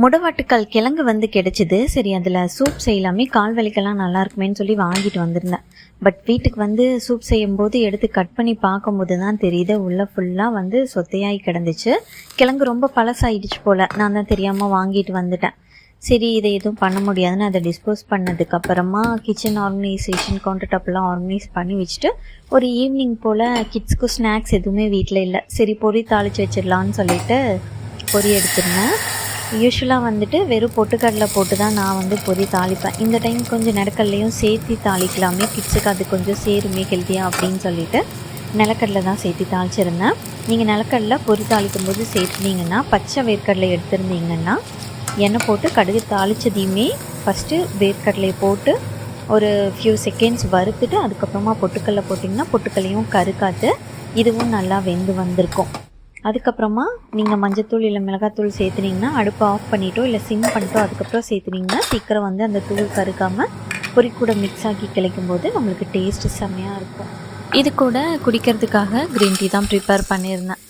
முடவாட்டுக்கால் கிழங்கு வந்து கிடைச்சிது. சரி அதில் சூப் செய்யலாமே. கால் வலிக்கெல்லாம் நல்லா சொல்லி வாங்கிட்டு வந்திருந்தேன். பட் வீட்டுக்கு வந்து சூப் செய்யும்போது எடுத்து கட் பண்ணி பார்க்கும்போது தான் தெரியுது உள்ளே ஃபுல்லாக வந்து சொத்தையாகி கிடந்துச்சு. கிழங்கு ரொம்ப பழசாயிடுச்சு போல். நான் தான் தெரியாமல் வாங்கிட்டு வந்துட்டேன். சரி இதை எதுவும் பண்ண முடியாதுன்னு அதை டிஸ்போஸ் பண்ணதுக்கப்புறமா கிச்சன் ஆர்கனைசேஷன் கவுண்டர் டாப்லாம் ஆர்கனைஸ் பண்ணி வச்சுட்டு ஒரு ஈவினிங் போல் கிட்ஸ்க்கு ஸ்நாக்ஸ் எதுவுமே வீட்டில் இல்லை. சரி பொரி தாளித்து வச்சிடலான்னு சொல்லிட்டு பொரி எடுத்துருந்தேன். யூஸ்வலாக வந்துட்டு வெறும் பொட்டுக்கடலை போட்டு தான் நான் வந்து பொரி தாளிப்பேன். இந்த டைம் கொஞ்சம் நிலக்கடலையும் சேர்த்து தாளிக்கலாமே. கிட்ஸுக்கு அது கொஞ்சம் சேருமே ஹெல்த்தியாக அப்படின்னு சொல்லிட்டு நிலக்கடலை தான் சேர்த்து தாளிச்சிருந்தேன். நீங்கள் நிலக்கடலை பொரி தாளிக்கும் போது சேர்த்துனீங்கன்னா பச்சை வேர்க்கடலை எடுத்திருந்தீங்கன்னா எண்ணெய் போட்டு கடுகு தாளித்ததையுமே ஃபஸ்ட்டு வேர்க்கடலையை போட்டு ஒரு ஃபியூ செகண்ட்ஸ் வறுத்துட்டு அதுக்கப்புறமா பொட்டுக்கடலை போட்டிங்கன்னா பொட்டுக்கல்லையும் கருக்காத்து இதுவும் நல்லா வெந்து வந்திருக்கும். அதுக்கப்புறமா நீங்கள் மஞ்சத்தூள் இல்லை மிளகாத்தூள் சேர்த்துனீங்கன்னா அடுப்பை ஆஃப் பண்ணிட்டோ இல்லை சிம் பண்ணிட்டோ அதுக்கப்புறம் சேர்த்துனீங்கன்னா சீக்கிரம் வந்து அந்த தூள் கருக்காமல் பொரி கூட மிக்ஸ் ஆக்கி கிடைக்கும் போது நம்மளுக்கு டேஸ்ட்டு செம்மையாக இருக்கும். இது கூட குடிக்கிறதுக்காக க்ரீன் டீ தான் ப்ரிப்பேர் பண்ணியிருந்தேன்.